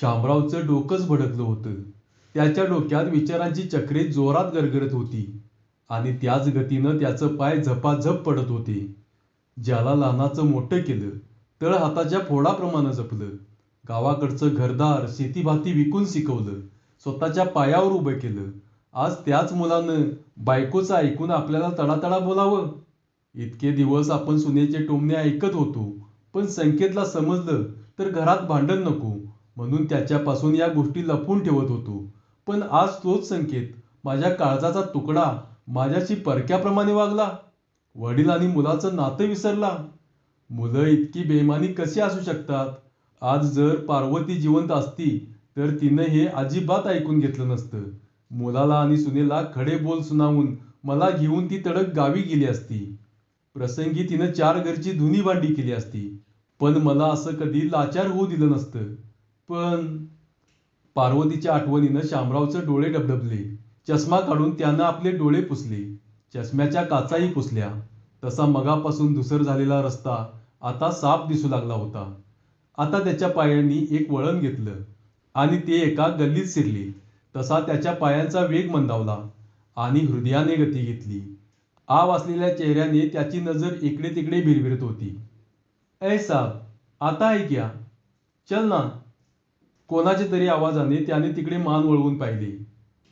शामरावचं डोकंच भडकलं होतं. त्याच्या डोक्यात विचारांची चक्रे जोरात गरगरत होती. आणि त्याच गतीनं त्याचं पाय झपाझप पडत होते. ज्याला लहानाचं मोठं केलं तळ हाताच्या फोडाप्रमाणे जपलं. गावाकडचं घरदार शेतीभाती विकून शिकवलं. स्वतःच्या पायावर उभं केलं. आज त्याच मुलानं बायकोचं ऐकून आपल्याला तडातडा बोलावं. इतके दिवस आपण सुनेचे टोमणे ऐकत होतो पण संकेतला समजलं तर घरात भांडण नको. म्हणून त्याच्यापासून या गोष्टी लपवून ठेवत होतो. पण आज तोच संकेत माझ्या काळजाचा तुकडा माझ्याशी परक्याप्रमाणे वागला. वडील आणि मुलाचं नातं विसरला. मुलं इतकी बेमानी कशी असू शकतात? आज जर पार्वती जिवंत असती तर तिनं हे अजिबात ऐकून घेतलं नसतं. मुलाला आणि सुनेला खडे बोल सुनावून मला घेऊन ती तडक गावी गेली असती. प्रसंगी तिनं चार घरची धुनी भांडी केली असती. पण मला असं कधी लाचार होऊ दिलं नसतं. पण पार्वतीच्या आठवणीनं शामरावचं डोळे डबडबले. चष्मा काढून त्यानं आपले डोळे पुसले. चष्म्याच्या काचाही पुसल्या. तसा मगापासून धुसर झालेला रस्ता आता साफ दिसू लागला होता. आता त्याच्या पायांनी एक वळण घेतलं आणि ते एका गल्लीत शिरले. तसा त्याच्या पायांचा वेग मंदावला आणि हृदयाने गती घेतली. आव असलेल्या चेहऱ्याने त्याची नजर इकडे तिकडे भिरभिरत होती. ऐ साब आता ऐक या. चल ना. कोणाच्या तरी आवाजाने त्याने तिकडे मान वळवून पाहिले.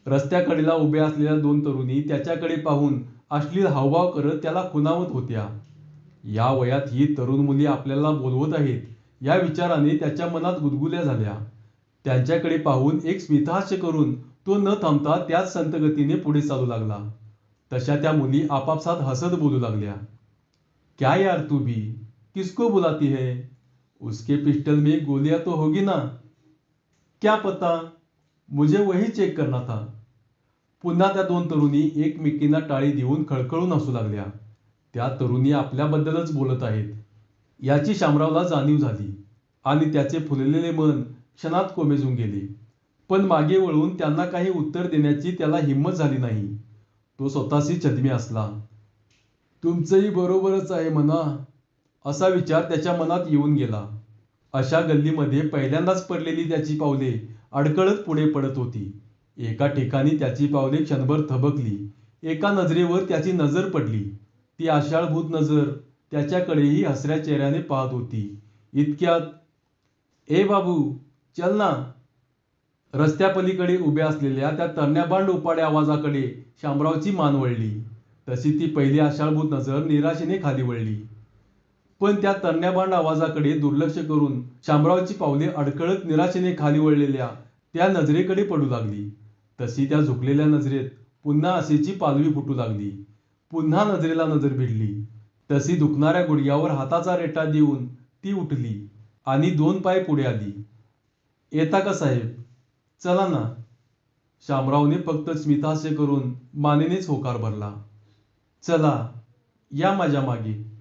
रस्त्याकडेला उभ्या असलेल्या दोन तरुणी त्याच्याकडे पाहून अश्लील हावभाव करत त्याला खुणावत होत्या. या वयात ही तरुण मुली आपल्याला बोलवत आहेत या विचाराने त्याच्या मनात गुदगुल्या झाल्या. त्यांच्याकडे पाहून एक स्मितहास्य करून तो न थांबता त्याच संतगतीने पुढे चालू लागला. तशा त्या मुली आपापसात हसत बोलू लागल्या. क्या यार तू भी? किसको बुलाती है? उसके पिस्टल में गोलियां तो होगी ना? क्या पता मुझे वही चेक करना था. पुन्हा त्या दोन तरुणी एकमेकींना टाळी देऊन खळखळून हसू लागल्या. त्या तरुणी आपल्याबद्दलच बोलत आहेत. याची शामरावला जाणीव झाली आणि त्याचे फुललेले मन क्षणात कोमेजून गेले. पण मागे वळून त्यांना काही उत्तर देण्याची त्याला हिंमत झाली नाही. तो स्वतःशी छदमी असला. तुमचंही बरोबरच आहे म्हणा असा विचार त्याच्या मनात येऊन गेला. अशा गल्लीमध्ये पहिल्यांदाच पडलेली त्याची पावले अडकळत पुढे पडत होती. एका ठिकाणी त्याची पावले क्षणभर थबकली. एका नजरेवर त्याची नजर पडली. ती आषाढभूत नजर त्याच्याकडेही हसऱ्या चेहऱ्याने पाहत होती. इतक्यात ए बाबू चल ना. रस्त्यापलीकडे उभ्या असलेल्या त्या तरण्याबांड उपाड्या आवाजाकडे शामरावची मान वळली. तशी ती पहिली आषाढभूत नजर निराशेने खाली वळली. पण त्या तरण्याबांड आवाजाकडे दुर्लक्ष करून शामरावची पावले अडकळत निराशेने खाली वळलेल्या त्या नजरेकडे पडू लागली. तशी त्या झुकलेल्या नजरेत पुन्हा आशेची पालवी फुटू लागली. पुन्हा नजरेला नजर भिडली. तशी दुखणाऱ्या गुडघ्यावर हाताचा रेटा देऊन ती उठली आणि दोन पाय पुढे आली. येता का साहेब? चला ना. शामरावने फक्त स्मिताहास्य करून मानेनेच होकार भरला. चला या माझ्या मागे.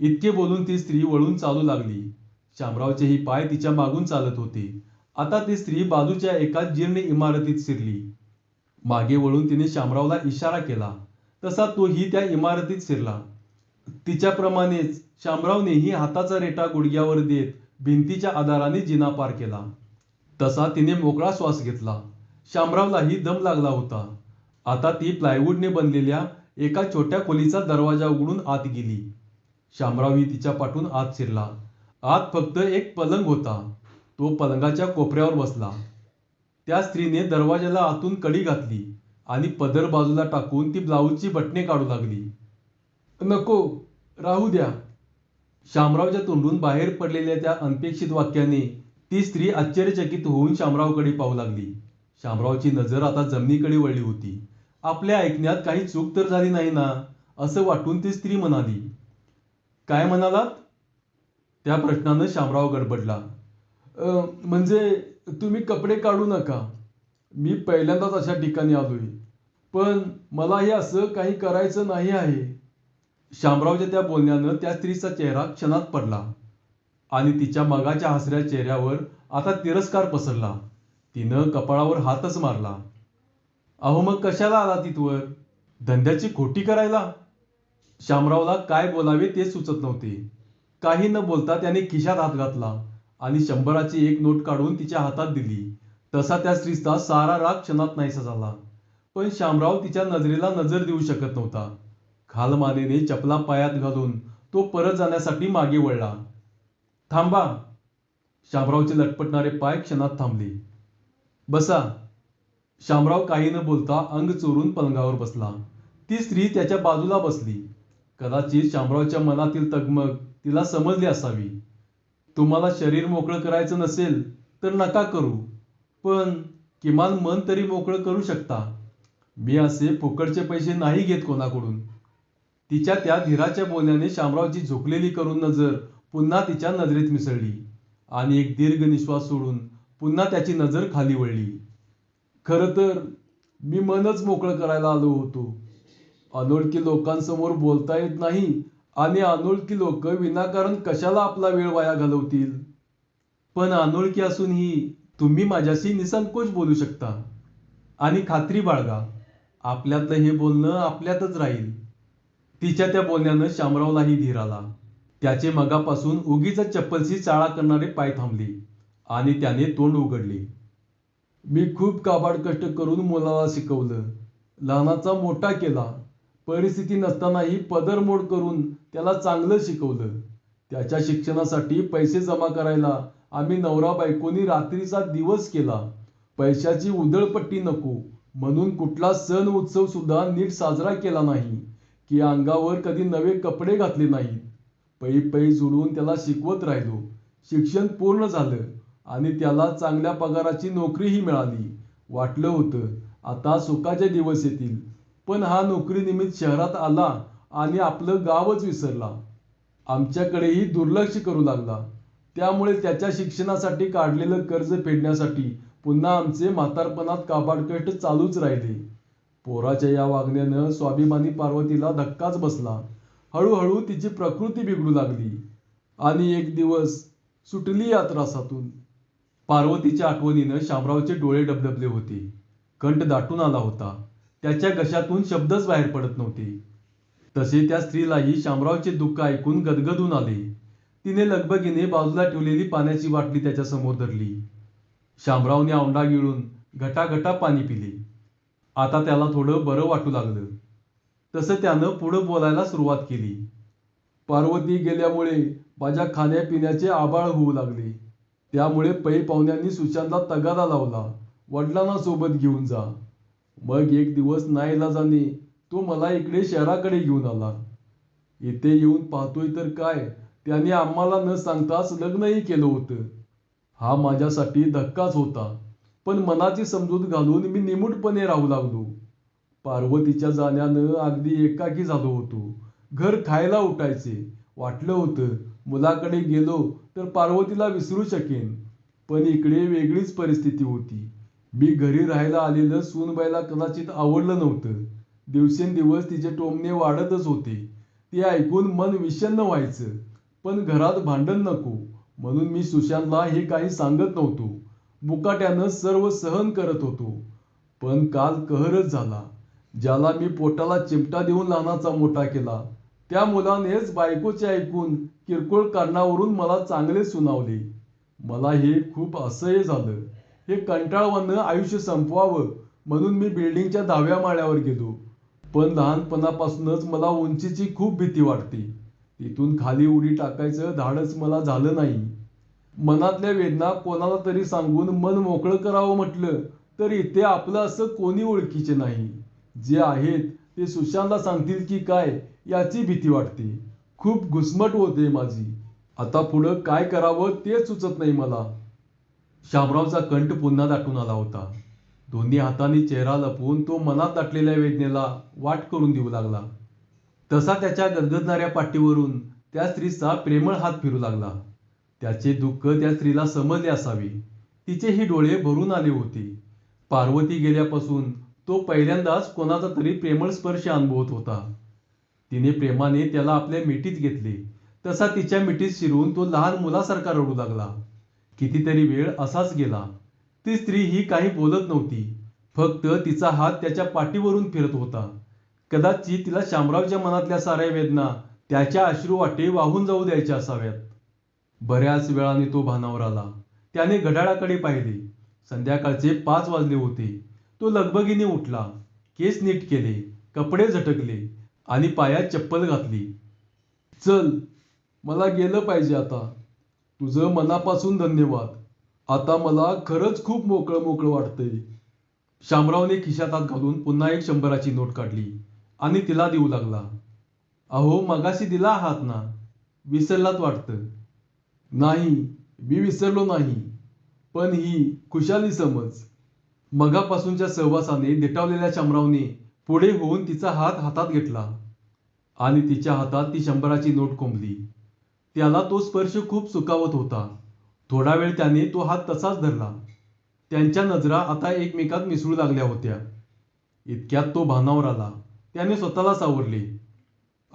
इतके बोलून ती स्त्री वळून चालू लागली. शामरावचेही पाय तिच्या मागून चालत होते. आता ती स्त्री बाजूच्या एका जीर्ण इमारतीत शिरली. मागे वळून तिने शामरावला इशारा केला. तसा तोही त्या इमारतीत शिरला. तिच्याप्रमाणेच शामरावनेही हाताचा रेटा गुडघ्यावर देत भिंतीच्या आधाराने जिना पार केला. तसा तिने मोकळा श्वास घेतला. शामरावलाही दम लागला होता. आता ती प्लायवूडने बनलेल्या एका छोट्या खोलीचा दरवाजा उघडून आत गेली. शामरावही तिच्या पाठून आत शिरला. आत फक्त एक पलंग होता. तो पलंगाच्या कोपऱ्यावर बसला. त्या स्त्रीने दरवाजाला आतून कडी घातली आणि पदर बाजूला टाकून ती ब्लाऊजची बटणे काढू लागली. नको राहू द्या. शामरावच्या तोंडून बाहेर पडलेल्या त्या अनपेक्षित वाक्याने ती स्त्री आश्चर्यचकित होऊन शामरावकडे पाहू लागली. शामरावची नजर आता जमिनीकडे वळली होती. आपल्या ऐकण्यात काही चूक तर झाली नाही ना? असं वाटून ती स्त्री म्हणाली. काय म्हणालात? त्या प्रश्नानं शामराव गडबडला. म्हणजे तुम्ही कपडे काढू नका. मी पहिल्यांदाच अशा ठिकाणी आलोय. पण मला हे असं काही करायचं नाही आहे. शामरावच्या त्या बोलण्यानं त्या स्त्रीचा चेहरा क्षणात पडला आणि तिच्या मगाच्या हसऱ्या चेहऱ्यावर आता तिरस्कार पसरला. तिनं कपाळावर हातच मारला. अहो मग कशाला आला तिथवर धंद्याची खोटी करायला? शामरावला काय बोलावे ते सुचत नव्हते. काही न बोलता त्याने खिशात हात घातला आणि शंभराची एक नोट काढून तिच्या हातात दिली. तसा त्या स्त्रीचा सारा राग क्षणात नाहीसा झाला. पण शामराव तिच्या नजरेला नजर देऊ शकत नव्हता. खालमानेने चपला पायात घालून तो परत जाण्यासाठी मागे वळला. थांबा. शामरावचे लटपटणारे पाय क्षणात थांबले. बसा. शामराव काही न बोलता अंग चोरून पलंगावर बसला. ती स्त्री त्याच्या बाजूला बसली. कदाचित शामरावच्या मनातील तगमग तिला समजली असावी. तुम्हाला शरीर मोकळं करायचं नसेल तर नका करू. पण किमान मन तरी मोकळं करू शकता. मी असे फुकटचे पैसे नाही घेत कोणाकडून. तिच्या त्या धीराच्या बोलण्याने शामरावची झोकलेली करून नजर पुन्हा तिच्या नजरेत मिसळली आणि एक दीर्घ निश्वास सोडून पुन्हा त्याची नजर खाली वळली. खरं तर मी मनच मोकळं करायला आलो होतो. अनोळखी लोकांसमोर बोलता येत नाही आणि अनोळखी लोक विनाकारण कशाला आपला वेळ वाया घालवतील? पण अनोळखी असूनही तुम्ही माझ्याशी निसंकोच बोलू शकता. आणि खात्री बाळगा आपल्यातलं हे बोलणं आपल्यातच राहील. तिच्या त्या बोलण्यानं शामरावलाही धीर आला. त्याचे मगापासून उगीच चप्पलशी चाळा करणारे पाय थांबले आणि त्याने तोंड उघडले. मी खूप काबाड कष्ट करून मुलाला शिकवलं. लहानाचा मोठा केला. परिस्थिती नसतानाही पदरमोड करून त्याला चांगलं शिकवलं. त्याच्या शिक्षणासाठी पैसे जमा करायला आम्ही नवरा बायकोनी रात्रीचा दिवस केला. पैशाची उधळपट्टी नको. म्हणून कुठला सण उत्सव सुद्धा नीट साजरा केला नाही. की अंगावर कधी नवे कपडे घातले नाहीत. पै पै जुडून त्याला शिकवत राहिलो. शिक्षण पूर्ण झालं आणि त्याला चांगल्या पगाराची नोकरीही मिळाली. वाटलं होतं आता सुखाचे दिवस येतील. पण हा नोकरीनिमित्त शहरात आला आणि आपलं गावच विसरला. आमच्याकडेही दुर्लक्ष करू लागला. त्यामुळे त्याच्या शिक्षणासाठी काढलेलं कर्ज फेडण्यासाठी पुन्हा आमचे म्हातारपणात काबाड कष्ट चालूच राहिले. पोराच्या या वागण्यानं स्वाभिमानी पार्वतीला धक्काच बसला. हळूहळू तिची प्रकृती बिघडू लागली. आणि एक दिवस सुटली या त्रासातून. पार्वतीच्या आठवणीनं शामरावचे डोळे डबडबले होते. कंठ दाटून आला होता. त्याच्या घशातून शब्दच बाहेर पडत नव्हते. तसे त्या स्त्रीलाही शामरावचे दुःख ऐकून गदगदून आले. तिने लगबगीने बाजूला ठेवलेली पाण्याची बाटली त्याच्यासमोर धरली. शामरावने औंडा गिळून घटाघटा पाणी पिले. आता त्याला थोडं बरं वाटू लागलं. तसं त्यानं पुढं बोलायला सुरुवात केली. पार्वती गेल्यामुळे माझ्या खाण्यापिण्याचे आबाळ होऊ लागले. त्यामुळे पै पाहुण्यांनी सुशांतला तगादा लावला. वडिलांना सोबत घेऊन जा. मग एक दिवस नाईलाजाने तो मला इकडे शहराकडे घेऊन आला. इथे येऊन पाहतोय तर काय त्याने आम्हाला न सांगताच लग्नही केलं होतं. हा माझ्यासाठी धक्काच होता. पण मनाची समजूत घालून मी निमूटपणे राहू लागलो. पार्वतीच्या जाण्यानं अगदी एकाकी झालो होतो. घर खायला उठायचे. वाटलं होतं मुलाकडे गेलो तर पार्वतीला विसरू शकेन. पण इकडे वेगळीच परिस्थिती होती. मी घरी राहायला आलेलं सूनबाईला कदाचित आवडलं नव्हतं. दिवसेंदिवस तिचे टोमणे वाढतच होते. ते ऐकून मन विषन्न व्हायचं. पण घरात भांडण नको म्हणून मी सुशांतला हे काही सांगत नव्हतो. मुकाट्यानं सर्व सहन करत होतो. पण काल कहरच झाला. ज्याला मी पोटाला चिमटा देऊन लहानाचा मोठा केला. त्या मुलानेच बायकोचे ऐकून किरकोळ कारणावरून मला चांगले सुनावले. मला हे खूप असह्य झालं. हे कंटाळवानं आयुष्य संपवावं म्हणून मी बिल्डिंगच्या दहाव्या माळ्यावर गेलो. पण लहानपणापासूनच मला उंचीची खूप भीती वाटते. तिथून खाली उडी टाकायचं धाडस मला झालं नाही. मनातल्या वेदना कोणाला तरी सांगून मन मोकळं करावं म्हटलं तर इथे आपलं असं कोणी ओळखीचे नाही. जे आहेत ते सुशांतला सांगतील की काय याची भीती वाटते. खूप घुसमट होते माझी. आता पुढं काय करावं तेच सुचत नाही मला. शामरावचा कंठ पुन्हा दाटून आला होता. दोन्ही हातांनी चेहरा लपवून तो मनात दाटलेल्या वेदनेला वाट करून देऊ लागला. तसा त्याच्या गदगदणाऱ्या पाठीवरून त्या स्त्रीचा प्रेमळ हात फिरू लागला. त्याचे दुःख त्या स्त्रीला समजले असावे. तिचेही डोळे भरून आले होते. पार्वती गेल्यापासून तो पहिल्यांदाच कोणाचा तरी प्रेमळ स्पर्श अनुभवत होता. तिने प्रेमाने त्याला आपल्या मिठीत घेतले. तसा तिच्या मिठीत शिरून तो लहान मुलासारखा रडू लागला. कितीतरी वेळ असाच गेला. ती स्त्री ही काही बोलत नव्हती. फक्त तिचा हात त्याच्या पाठीवरून फिरत होता. कदाचित तिला शामरावच्या मनातल्या साऱ्या वेदना त्याच्या अश्रू वाटे वाहून जाऊ द्यायच्या असाव्यात. बऱ्याच वेळाने तो भानावर आला. त्याने घड्याळाकडे पाहिले. संध्याकाळचे पाच वाजले होते. तो लगबगीने उठला. केस नीट केले. कपडे झटकले आणि पायात चप्पल घातली. चल मला गेलं पाहिजे आता. तुझं मनापासून धन्यवाद. आता मला खरंच खूप मोकळं मोकळं वाटतंय. शामरावने खिशात हात घालून पुन्हा एक शंभराची नोट काढली आणि तिला देऊ लागला. अहो मगाशी दिला आहात ना विसरलात वाटतं. नाही मी विसरलो नाही. पण ही खुशाली समज. मगापासूनच्या सहवासाने दिटावलेल्या शामरावने पुढे होऊन तिचा हात हातात घेतला आणि तिच्या हातात ती शंभराची नोट कोंबली. त्याला तो स्पर्श खूप सुखावत होता. थोडा वेळ त्याने तो हात तसाच धरला. त्यांच्या नजरा आता एकमेकात मिसळू लागल्या होत्या. इतक्यात तो भानावर आला. त्याने स्वतःला सावरले.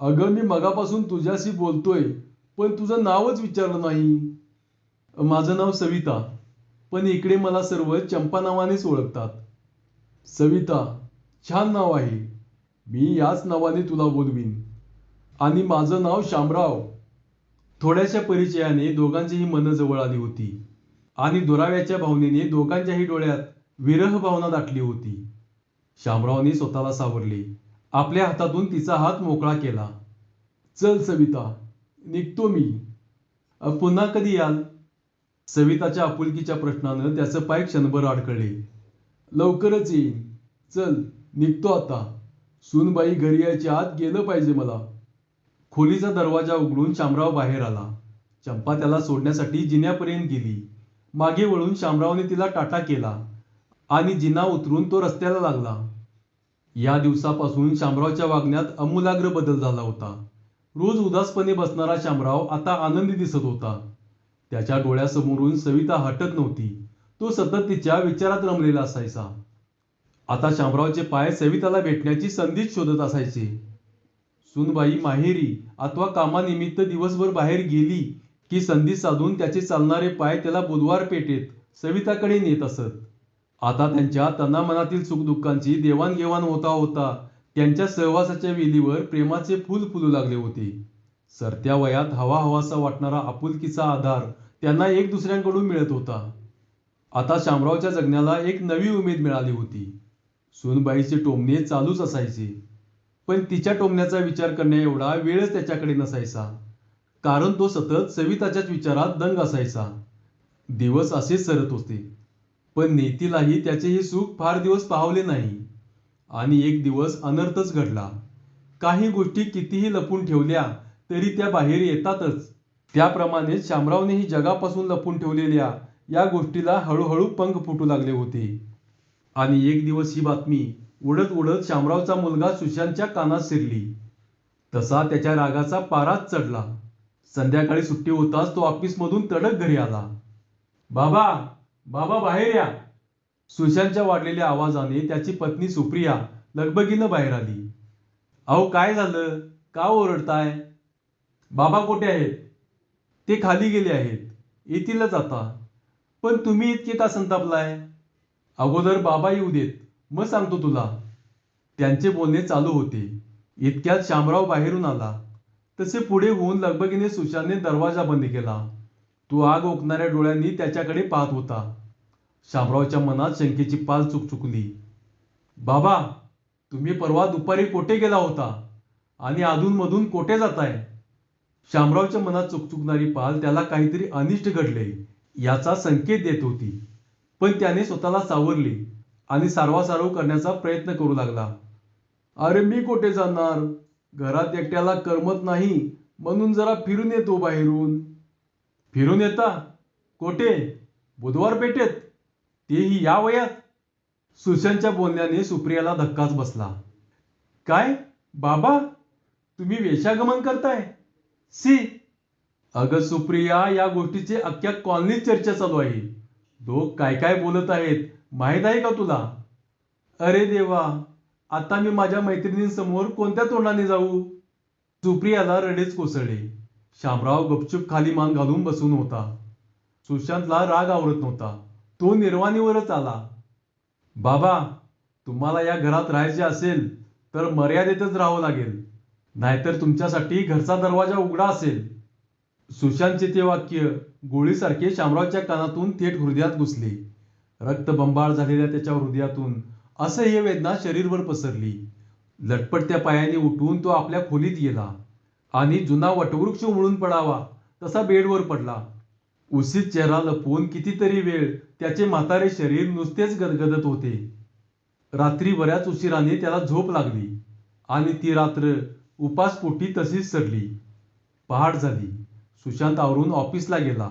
अगं मी मगापासून तुझ्याशी बोलतोय पण तुझं नावच विचारलं नाही. माझं नाव सविता पण इकडे मला सर्व चंपा नावानेच ओळखतात. सविता छान नाव आहे. मी याच नावाने तुला बोलवीन. आणि माझं नाव शामराव. थोड्याशा परिचयाने दोघांचीही मनं जवळ आली होती. आणि दुराव्याच्या भावनेने दोघांच्याही डोळ्यात विरह भावना दाटली होती. शामरावने स्वतःला सावरले. आपल्या हातातून तिचा हात मोकळा केला. चल सविता निघतो मी. पुन्हा कधी याल? सविताच्या आपुलकीच्या प्रश्नानं त्याचं पाय क्षणभर अडकळले लवकरच येईन. चल निघतो आता. सूनबाई घरी यायच्या आत गेलं पाहिजे मला. खोलीचा दरवाजा उघडून शामराव बाहेर आला. चंपा त्याला सोडण्यासाठी जिन्यापर्यंत गेली. मागे वळून शामरावने तिला टाटा केला आणि जिना उतरून तो रस्त्याला लागला. या दिवसापासून शामरावच्या वागण्यात अमूलाग्र बदल झाला होता. रोज उदासपणे बसणारा शामराव आता आनंदी दिसत होता. त्याच्या डोळ्यासमोरून सविता हटत नव्हती. तो सतत तिच्या विचारात रमलेला असायचा. आता शामरावचे पाय सविताला भेटण्याची संधीच शोधत असायचे. सुनबाई माहेरी अथवा कामानिमित्त दिवसभर बाहेर गेली की संधी साधून त्याचे चालणारे पाय त्याला बुधवार पेठेत सविताकडे नेत असत. आता त्यांच्या तनामनातील सुखदुःखांची देवाणघेवाण होता होता त्यांच्या सहवासाच्या वेलीवर प्रेमाचे फूल फुलू लागले होते. सरत्या वयात हवा हवासा वाटणारा आपुलकीचा आधार त्यांना एक दुसऱ्यांकडून मिळत होता. आता शामरावच्या जगण्याला एक नवी उमेद मिळाली होती. सूनबाईचे टोमणे चालूच असायचे. पण तिच्या टोमण्याचा विचार करण्या एवढा वेळच त्याच्याकडे नसायचा. कारण तो सतत सविताच्याच विचारात दंग असायचा. दिवस असेच सरत होते. पण नेतीलाही त्याचे हे सुख फार दिवस पाहवले नाही. आणि एक दिवस अनर्थच घडला. काही गोष्टी कितीही लपून ठेवल्या तरी त्या बाहेर येतातच. त्याप्रमाणे शामरावनेही जगापासून लपून ठेवलेल्या या गोष्टीला हळूहळू पंख फुटू लागले होते. आणि एक दिवस ही बातमी उडत उडत शामरावचा मुलगा सुशांतच्या कानात शिरली. तसा त्याच्या रागाचा पाराच चढला. संध्याकाळी सुट्टी होताच तो ऑफिसमधून तडक घरी आला. बाबा बाबा बाहेर या. सुशांतच्या वाढलेल्या आवाजाने त्याची पत्नी सुप्रिया लगबगीनं बाहेर आली. अहो काय झालं? का ओरडताय? बाबा कुठे आहेत? ते खाली गेले आहेत. येतीलच आता. पण तुम्ही इतके का संतापलाय? अगोदर बाबा येऊ देत. मग सांगतो तुला. त्यांचे बोलणे चालू होते. इतक्यात शामराव बाहेरून आला. तसे पुढे होऊन लगबगीने सुशांतने दरवाजा बंद केला. तो आग ओकणाऱ्या डोळ्यांनी त्याच्याकडे पाहत होता. शामरावच्या मनात शंकेची पाल चुकचुकली. बाबा तुम्ही परवा दुपारी कोठे गेला होता? आणि अधूनमधून कोठे जाताय? शामरावच्या मनात चुकचुकणारी पाल त्याला काहीतरी अनिष्ट घडले याचा संकेत देत होती. पण त्याने स्वतःला सावरले. आणि सारवासारव करण्याचा प्रयत्न करू लागला. अरे मी कुठे जाणार? घरात एकट्याला करमत नाही म्हणून जरा फिरून येतो बाहेरून. फिरून येता? कोठे? बुधवार पेठेत? तेही या वयात? सुशांतच्या बोलण्याने सुप्रियाला धक्काच बसला. काय? बाबा तुम्ही वेशागमन करताय? सी. अगं सुप्रिया या गोष्टीची अख्ख्या कॉलनीत चर्चा चालू आहे. लोक काय काय बोलत आहेत? माहीत आहे का तुला? अरे देवा आता मी माझ्या मैत्रिणींसमोर कोणत्या तोंडाने जाऊ? सुप्रियाला रडेच कोसळले. शामराव गपचूप खाली मान घालून बसून होता. सुशांतला राग आवरत नव्हता. तो निर्वाणीवरच आला. बाबा तुम्हाला या घरात राहायचे असेल तर मर्यादेतच राहावं लागेल. नाहीतर तुमच्यासाठी घरचा दरवाजा उघडा असेल. सुशांतचे ते वाक्य गोळीसारखे शामरावच्या कानातून थेट हृदयात घुसले. रक्तबंबाळ झालेल्या त्याच्या हृदयातून असह्य वेदना शरीरभर पसरली. लटपटत्या पायाने उठून तो आपल्या खोलीत गेला आणि जुना वटवृक्ष उमळून पडावा तसा बेडवर पडला. उसीत चेहरा लपवून कितीतरी वेळ त्याचे म्हातारे शरीर नुसतेच गदगदत होते. रात्री बऱ्याच उशिराने त्याला झोप लागली आणि ती रात्र उपासपोटी तशीच सरली. पहाट झाली. सुशांत आवरून ऑफिसला गेला.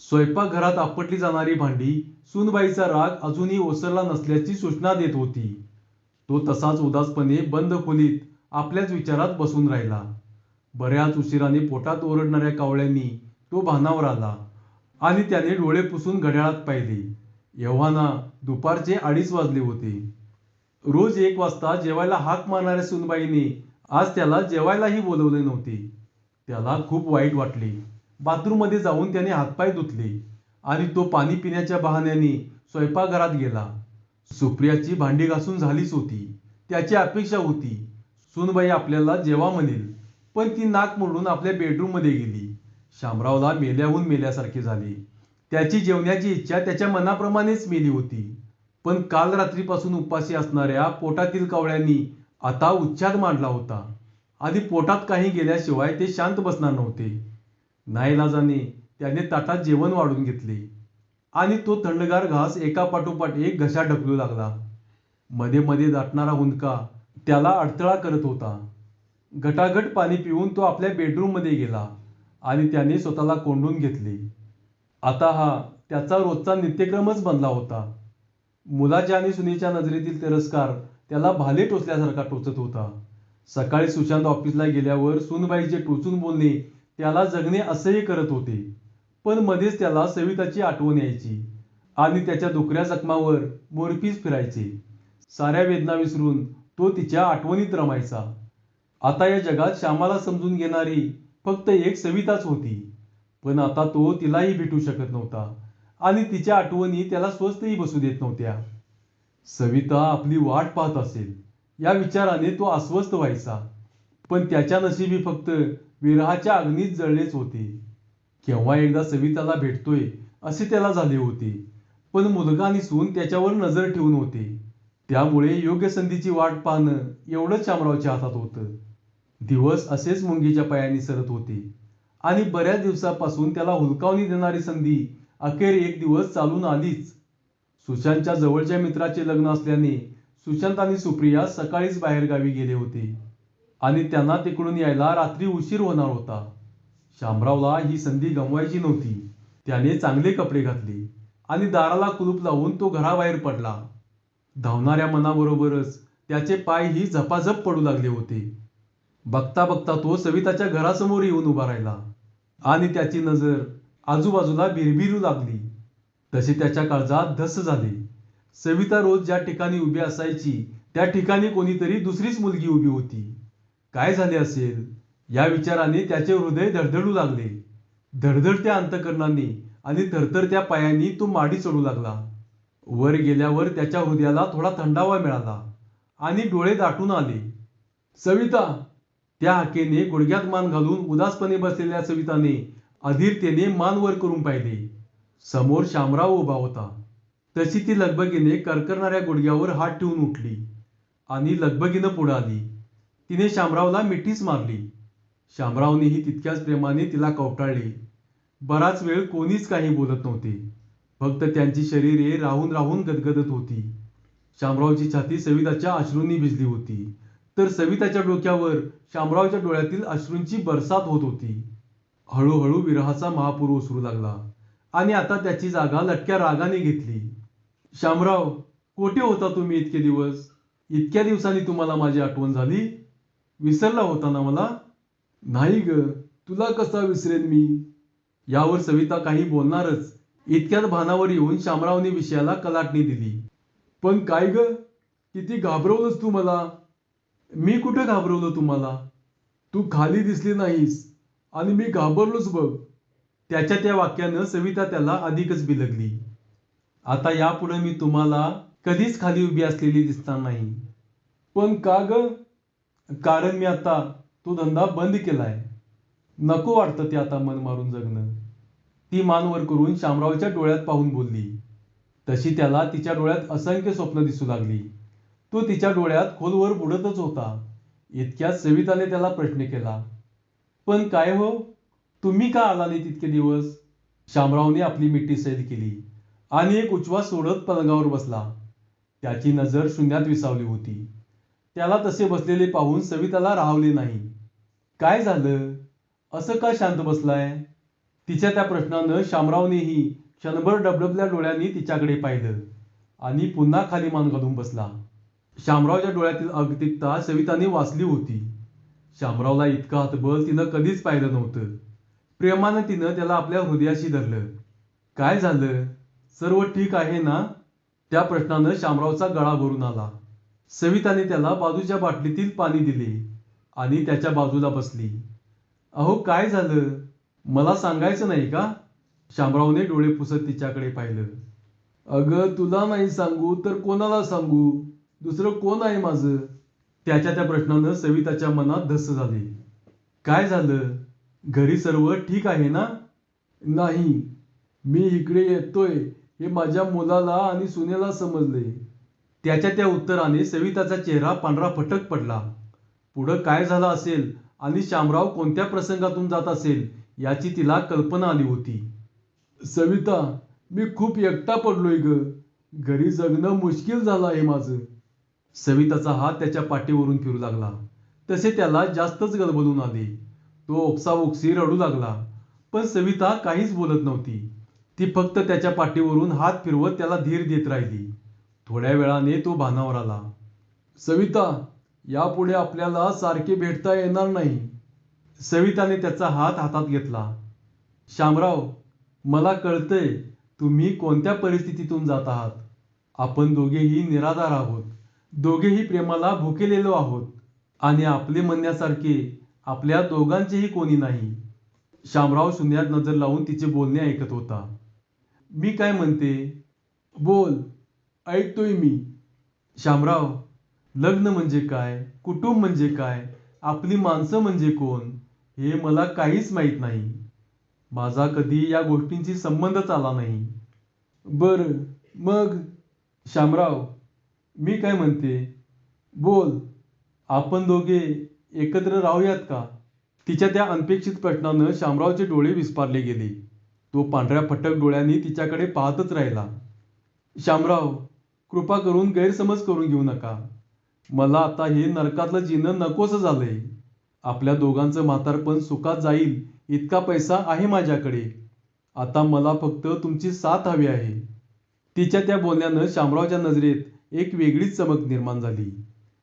स्वयंपाकघरात आपटली जाणारी भांडी सूनबाईचा राग अजूनही ओसरला नसल्याची सूचना देत होती. तो तसाच उदासपणे बंद खोलीत आपल्याच विचारात बसून राहिला. बऱ्याच उशिराने पोटात ओरडणाऱ्या कावळ्यांनी तो भानावर आला आणि त्याने डोळे पुसून घड्याळात पाहिले. एव्हाना दुपारचे अडीच वाजले होते. रोज एक वाजता जेवायला हाक मारणाऱ्या सुनबाईने आज त्याला जेवायलाही बोलवले नव्हते. त्याला खूप वाईट वाटले. बाथरूममध्ये जाऊन त्याने हातपाय धुतले आणि तो पाणी पिण्याच्या बहाण्याने स्वयंपाकघरात गेला. सुप्रियाची भांडी घासून झालीच होती. त्याची अपेक्षा होती. सुनबाई आपल्याला जेवा म्हणेल पण ती नाक मोडून आपल्या बेडरूममध्ये गेली. शामरावला मेल्याहून मेल्यासारखे झाले. त्याची जेवण्याची इच्छा त्याच्या मनाप्रमाणेच मेली होती. पण काल रात्रीपासून उपाशी असणाऱ्या पोटातील कावळ्यांनी आता उच्छाद मांडला होता. आणि पोटात काही गेल्याशिवाय ते शांत बसणार नव्हते. नाईलाजाने त्याने ताटात जेवण वाढून घेतले. आणि तो थंडगार घास एका पाठोपाठ एक घशा ढकलू लागला. मध्ये मध्ये दाटणारा हुंदका त्याला अडथळा करत होता. गटागट पाणी पिऊन तो आपल्या बेडरूममध्ये गेला आणि त्याने स्वतःला कोंडून घेतले. आता हा त्याचा रोजचा नित्यक्रमच बनला होता. मुलाच्या आणि सुनीच्या नजरेतील तिरस्कार त्याला भाले टोचल्यासारखा टोचत होता. सकाळी सुशांत ऑफिसला गेल्यावर सुनबाईचे टोचून बोलणे त्याला जगणे असह्य करत होते. पण मध्येच त्याला सविताची आठवण यायची आणि त्याच्या दुखऱ्या जखमावर मोरपीच फिरायचे. साऱ्या वेदना विसरून तो तिच्या आठवणीत रमायचा. आता या जगात श्यामाला समजून घेणारी फक्त एक सविताच होती. पण आता तो तिलाही भेटू शकत नव्हता आणि तिच्या आठवणी त्याला स्वस्तही बसू देत नव्हत्या. सविता आपली वाट पाहत असेल. या विचाराने तो अस्वस्थ व्हायचा. पण त्याच्या नशिबी फक्त विरहाच्या अग्नीत जळलेच होते. केव्हा एकदा सविताला भेटतोय असे त्याला झाले होते. पण मुलगा आणि सून त्याच्यावर नजर ठेवून होते. त्यामुळे योग्य संधीची वाट पाहणं एवढंच शामरावच्या हातात होतं. दिवस असेच मुंगीच्या पायाने सरत होते. आणि बऱ्याच दिवसापासून त्याला हुलकावणी देणारी संधी अखेर एक दिवस चालून आलीच. सुशांतच्या जवळच्या मित्राचे लग्न असल्याने सुशांत आणि सुप्रिया सकाळीच बाहेरगावी गेले होते. आणि त्यांना तिकडून यायला रात्री उशीर होणार होता. शामरावला ही संधी गमवायची नव्हती. त्याने चांगले कपडे घातले आणि दाराला कुलूप लावून तो घराबाहेर पडला. धावणाऱ्या मनाबरोबरच त्याचे पायही झपाझप पडू लागले होते. बघता बघता तो सविताच्या घरासमोर येऊन उभा राहिला आणि त्याची नजर आजूबाजूला बिरबिरू लागली. तसे त्याच्या काळजात धस झाले. सविता रोज ज्या ठिकाणी उभी असायची त्या ठिकाणी कोणीतरी दुसरीच मुलगी उभी होती. काय झाले असेल? या विचाराने त्याचे हृदय धडधडू लागले. धडधडत्या अंतकरणांनी आणि थरथरत्या पायांनी तो माडी चढू लागला. वर गेल्यावर त्याच्या हृदयाला थोडा थंडावा मिळाला आणि डोळे दाटून आले. सविता त्या हाकेने गुडघ्यात मान घालून उदासपणे बसलेल्या सविताने अधीरतेने मान वर करून पाहिले. समोर शामराव उभा होता. तशी ती लगबगीने करकरणाऱ्या गुडघ्यावर हात ठेवून उठली आणि लगबगीनं पुढे आली. तिने शामरावला मिठीच मारली. शामरावनेही तितक्याच प्रेमाने तिला कवटाळले. बराच वेळ कोणीच काही बोलत नव्हते. फक्त त्यांची शरीरे राहून राहून गदगदत होती. शामरावची छाती सविताच्या अश्रूंनी भिजली होती. तर सविताच्या डोक्यावर शामरावच्या डोळ्यातील अश्रूंची बरसात होत होती. हळूहळू विरहाचा महापूर ओसरू लागला आणि आता त्याची जागा लटक्या रागाने घेतली. शामराव कोठे होता तुम्ही इतके दिवस? इतक्या दिवसांनी तुम्हाला माझी आठवण झाली? विसरला होता ना मला नाही ग तुला कसा विसरेन मी? यावर सविता काही बोलणारच. इतक्यात भानावर येऊन शामरावने विषयाला कलाटणी दिली. पण काय ग? किती घाबरवलंस तू मला? मी कुठं घाबरवलं तुम्हाला? तू खाली दिसली नाहीस आणि मी घाबरलोच बघ. त्याच्या त्या वाक्यानं सविता त्याला अधिकच बिलगली. आता यापुढे मी तुम्हाला कधीच खाली उभी असलेली दिसणार नाही. पण का ग? कारण मी आता तो धंदा बंद केलाय. नको वाटतं ते आता मन मारून जगणं. ती मानवर करून शामरावच्या डोळ्यात पाहून बोलली. तशी त्याला तिच्या डोळ्यात असंख्य स्वप्न दिसू लागली. तो तिच्या डोळ्यात खोलवर बुडतच होता. इतक्यात सविताने त्याला प्रश्न केला. पण काय हो? तुम्ही का आला नाही तितके दिवस? शामरावने आपली मिठी सैल केली आणि एक उच्छ्वास सोडत पलंगावर बसला. त्याची नजर शून्यात विसावली होती. त्याला तसे बसलेले पाहून सविताला राहवले नाही. काय झालं? असं का शांत बसलाय? तिच्या त्या प्रश्नानं शामरावनेही क्षणभर डबडबल्या डोळ्यांनी तिच्याकडे पाहिलं आणि पुन्हा खाली मान घालून बसला. शामरावच्या डोळ्यातील अगतिकता सविताने वाचली होती. शामरावला इतका हातबल तिनं कधीच पाहिलं नव्हतं. प्रेमानं तिनं त्याला आपल्या हृदयाशी धरलं. काय झालं? सर्व ठीक आहे ना? त्या प्रश्नानं शामरावचा गळा भरून आला. सविताने त्याला बाजूच्या बाटलीतील पाणी दिले आणि त्याच्या बाजूला बसली. अहो काय झालं? मला सांगायचं नाही का? शामरावने डोळे पुसत तिच्याकडे पाहिलं. अगं तुला नाही सांगू तर कोणाला सांगू? दुसरं कोण आहे माझं? त्याच्या त्या प्रश्नानं सविताच्या मनात धस झाले. काय झालं? घरी सर्व ठीक आहे ना? नाही. मी इकडे येतोय. हे माझ्या मुलाला आणि सुनेला समजले त्याच्या त्या उत्तराने सविताचा चेहरा पांढरा फटक पडला. पुढं काय झालं असेल आणि शामराव कोणत्या प्रसंगातून जात असेल याची तिला कल्पना आली होती. सविता मी खूप एकटा पडलोय ग. घरी जगणं मुश्किल झालं आहे माझं. सविताचा हात त्याच्या पाठीवरून फिरू लागला. तसे त्याला जास्तच गलबलून आले. तो ओक्साओक्सी रडू लागला. पण सविता काहीच बोलत नव्हती. ती फक्त त्याच्या पाठीवरून हात फिरवत त्याला धीर देत राहिली. थोड्या वेळाने तो भानावर आला. सविता यापुढे आपल्याला सारखे भेटता येणार नाही. सविताने त्याचा हात हातात घेतला. शामराव मला कळतंय तुम्ही कोणत्या परिस्थितीतून जात आहात. आपण दोघेही निराधार आहोत. दोघेही प्रेमाला भुकेलेलो आहोत. आणि आपले म्हणण्यासारखे आपल्या दोघांचेही कोणी नाही. शामराव शून्यात नजर लावून तिचे बोलणे ऐकत होता. मी काय म्हणते? बोल. ऐकतोय मी. शामराव लग्न म्हणजे काय? कुटुंब म्हणजे काय? आपली माणसं म्हणजे कोण? हे मला काहीच माहीत नाही. माझा कधी या गोष्टींशी संबंधच आला नाही. बर मग? शामराव मी काय म्हणते? बोल. आपण दोघे एकत्र राहूयात का? तिच्या त्या अनपेक्षित प्रश्नानं शामरावचे डोळे विस्पारले गेले. तो पांढऱ्या फटक डोळ्यांनी तिच्याकडे पाहतच राहिला. शामराव कृपा करून गैरसमज करून घेऊ नका. मला आता हे नरकातलं जिणं नकोस झालंय. आपल्या दोघांचं म्हातारपण सुखात जाईल इतका पैसा आहे माझ्याकडे. आता मला फक्त तुमची साथ हवी आहे. तिच्या त्या बोलण्यानं शामरावच्या नजरेत एक वेगळीच चमक निर्माण झाली.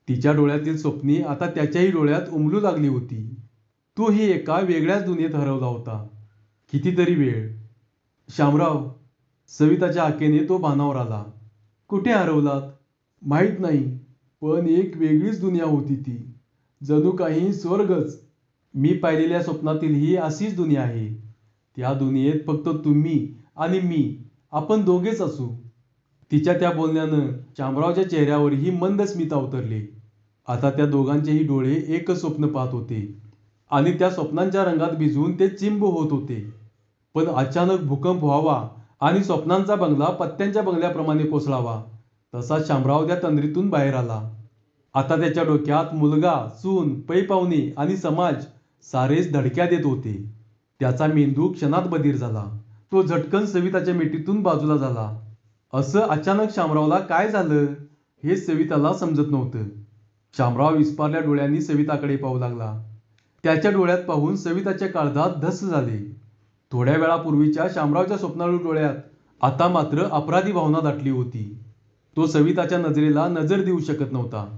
तिच्या डोळ्यातील स्वप्ने आता त्याच्याही डोळ्यात उमलू लागली होती. तोही एका वेगळ्याच दुनियेत हरवला होता. कितीतरी वेळ. शामराव सविताच्या आकेने तो भानावर आला. कुठे हरवलात? माहीत नाही. पण एक वेगळीच दुनिया होती ती. जणू काही स्वर्गच. मी पाहिलेल्या स्वप्नातील ही अशीच दुनिया आहे. त्या दुनियेत फक्त तुम्ही आणि मी. आपण दोघेच असू. तिच्या त्या बोलण्यानं शामरावच्या चेहऱ्यावरही मंद स्मिता उतरली. आता त्या दोघांचेही डोळे एकच स्वप्न पाहत होते. आणि त्या स्वप्नांच्या रंगात भिजवून ते चिंब होत होते. पण अचानक भूकंप व्हावा आणि स्वप्नांचा बंगला पत्त्यांच्या बंगल्याप्रमाणे कोसळावा. तसा शामराव त्या तंद्रीतून बाहेर आला. आता त्याच्या डोक्यात मुलगा सून पै पाहुणे आणि समाज सारेच धडक्या देत होते. त्याचा मेंदू क्षणात बधीर झाला. तो झटकन सविताच्या मिठीतून बाजूला झाला. असं अचानक शामरावला काय झालं हे सविताला समजत नव्हतं. शामराव विस्पारल्या डोळ्यांनी सविताकडे पाहू लागला. त्याच्या डोळ्यात पाहून सविताच्या काळजात धस झाले. थोड्या वेळापूर्वीच्या शामरावच्या स्वप्नाळू डोळ्यात आता मात्र अपराधी भावना दाटली होती. तो सविताच्या नजरेला नजर देऊ शकत नव्हता.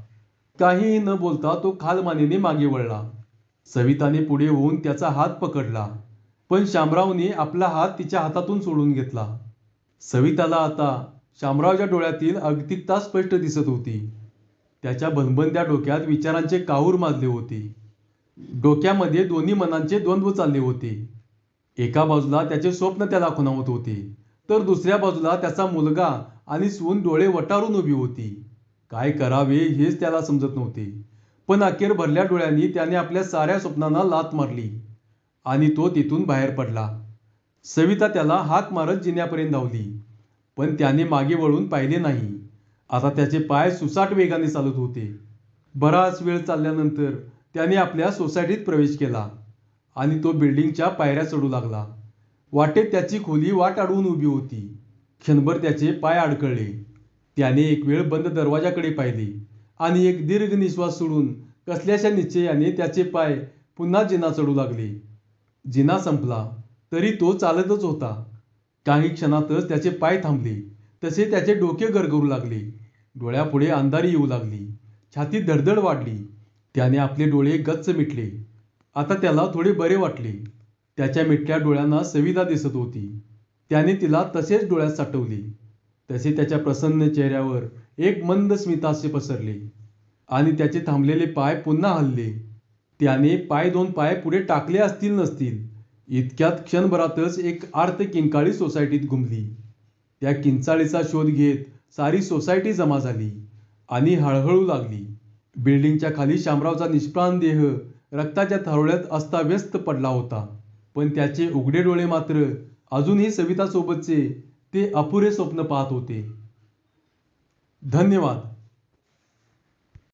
काहीही न बोलता तो खालमानेने मागे वळला. सविताने पुढे होऊन त्याचा हात पकडला पण शामरावने आपला हात तिच्या हातातून सोडून घेतला. सविताला आता शामरावच्या डोळ्यातील अगतिकता स्पष्ट दिसत होती. त्याच्या भनभनत्या डोक्यात विचारांचे काहूर माजले होते. डोक्यामध्ये दोन्ही मनांचे द्वंद्व चालले होते. एका बाजूला त्याचे स्वप्न त्याला खुणावत होते तर दुसऱ्या बाजूला त्याचा मुलगा आणि सून डोळे वटारून उभी होती. काय करावे हेच त्याला समजत नव्हते पण अखेर भरल्या डोळ्यांनी त्याने आपल्या साऱ्या स्वप्नांना लात मारली आणि तो तिथून बाहेर पडला. सविता त्याला हाक मारत जिन्यापर्यंत धावली पण त्याने मागे वळून पाहिले नाही. आता त्याचे पाय सुसाट वेगाने चालत होते. बराच वेळ चालल्यानंतर त्याने आपल्या सोसायटीत प्रवेश केला. आणि तो बिल्डिंगच्या पायऱ्या चढू लागला. वाटेत त्याची खोली वाट अडवून उभी होती. क्षणभर त्याचे पाय अडकळले. त्याने एक वेळ बंद दरवाजाकडे पाहिले आणि एक दीर्घ निश्वास सोडून कसल्याशा निश्चयाने त्याचे पाय पुन्हा जिना चढू लागले. जिना संपला तरी तो चालतच होता. काही क्षणातच त्याचे पाय थांबले तसे त्याचे डोके गरगरू लागले. डोळ्यापुढे अंधारी येऊ लागली. छाती धडधड वाढली. त्याने आपले डोळे गच्च मिटले. आता त्याला थोडे बरे वाटले. त्याच्या मिटल्या डोळ्यांना सविता दिसत होती. त्याने तिला तसेच डोळ्यात साठवली. तसे त्याच्या प्रसन्न चेहऱ्यावर एक मंद स्मितास्य पसरले. आणि त्याचे थांबलेले पाय पुन्हा हलले. त्याने पाय दोन पाय पुढे टाकले असतील नसतील इतक्यात क्षणभरातच एक आर्त किंकाळी सोसायटीत घुमली. त्या किंचाळीचा शोध घेत सारी सोसायटी जमा झाली आणि हळहळू लागली. बिल्डिंगच्या खाली शामरावचा निष्प्राण देह रक्ताच्या थारोळ्यात अस्ताव्यस्त पडला होता. पण त्याचे उघडे डोळे मात्र अजूनही सवितासोबतचे ते अपुरे स्वप्न पाहत होते. धन्यवाद.